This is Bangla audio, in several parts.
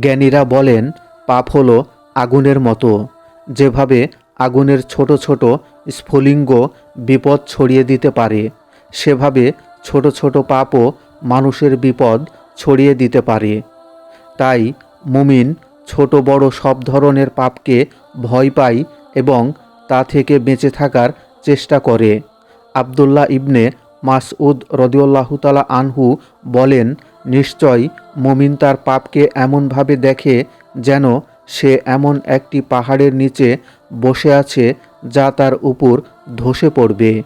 জ্ঞানীরা বলেন, পাপ হল আগুনের মতো। যেভাবে আগুনের ছোট ছোট স্ফুলিঙ্গ বিপদ ছড়িয়ে দিতে পারে, সেভাবে ছোট ছোট পাপও মানুষের বিপদ ছড়িয়ে দিতে পারে। তাই মুমিন ছোট বড় সব ধরনের পাপকে ভয় পায় এবং তা থেকে বেঁচে থাকার চেষ্টা করে। আবদুল্লাহ ইবনে মাসউদ রদিউল্লাহতালা আনহু বলেন নিশ্চয় মমিন তার পাপকে এমনভাবে দেখে যেন সে এমন একটি পাহাড়ের নিচে বসে আছে যা তার উপর ধসে পড়বে।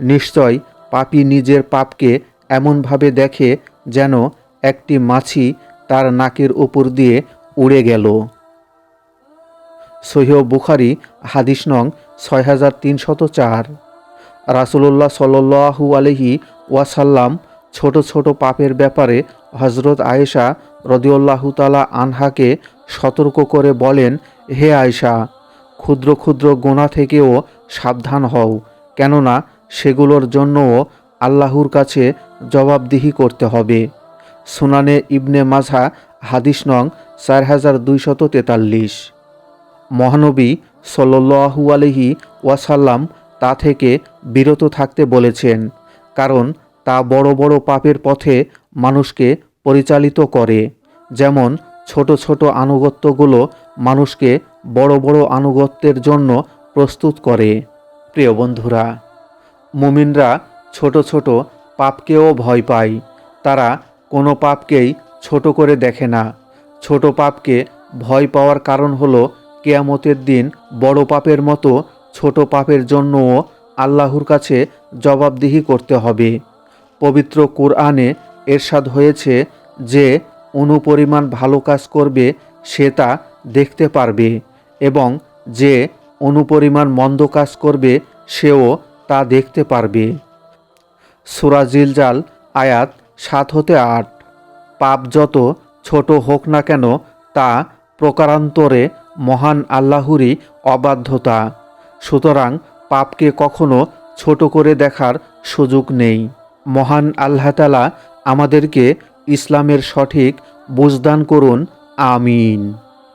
নিশ্চয় পাপী নিজের পাপকে এমনভাবে দেখে যেন একটি মাছি তার নাকের উপর দিয়ে উড়ে গেল। সহিহ বুখারি, হাদিস নং ছয় হাজার তিনশত চার। রাসুলুল্লাহ সাল্লু আলহি ওয়াসাল্লাম ছোট ছোট পাপের ব্যাপারে হজরত আয়েশা রদিউল্লাহ তালা আনহাকে সতর্ক করে বলেন, হে আয়েশা, ক্ষুদ্র ক্ষুদ্র গোনা থেকেও সাবধান হও, কেননা সেগুলোর জন্যও আল্লাহর কাছে জবাবদিহি করতে হবে। সুনানে ইবনে মাঝা হাদিস নং চার হাজার দুইশত তেতাল্লিশ। মহানবী সল্লু আলহি ওয়াসাল্লাম তা থেকে বিরত থাকতে বলেছেন, কারণ তা বড় বড় পাপের পথে মানুষকে পরিচালিত করে। যেমন ছোট ছোট আনুগত্যগুলো মানুষকে বড় বড় আনুগত্যের জন্য প্রস্তুত করে। প্রিয় বন্ধুরা, মুমিনরা ছোট ছোট পাপকেও ভয় পায়। তারা কোনো পাপকেই ছোট করে দেখে না। ছোট পাপকে ভয় পাওয়ার কারণ হলো কেয়ামতের দিন বড় পাপের মতো ছোট পাপের জন্যও আল্লাহর কাছে জবাবদিহি করতে হবে। পবিত্র কোরআনে এরশাদ হয়েছে যে, অনুপরিমাণ ভালো কাজ করবে, সে তা দেখতে পারবে। এবং যে, অনুপরিমাণ মন্দ কাজ করবে, সেও তা দেখতে পারবে। সুরা জিলজাল আয়াত সাত হতে আট। পাপ যত ছোট হোক না কেন, তা প্রকারান্তরে মহান আল্লাহরই অবাধ্যতা। সুতরাং পাপকে কখনো ছোট করে দেখার সুযোগ নেই। মহান আল্লাহতালা আমাদেরকে ইসলামের সঠিক বুঝদান করুন আমিন।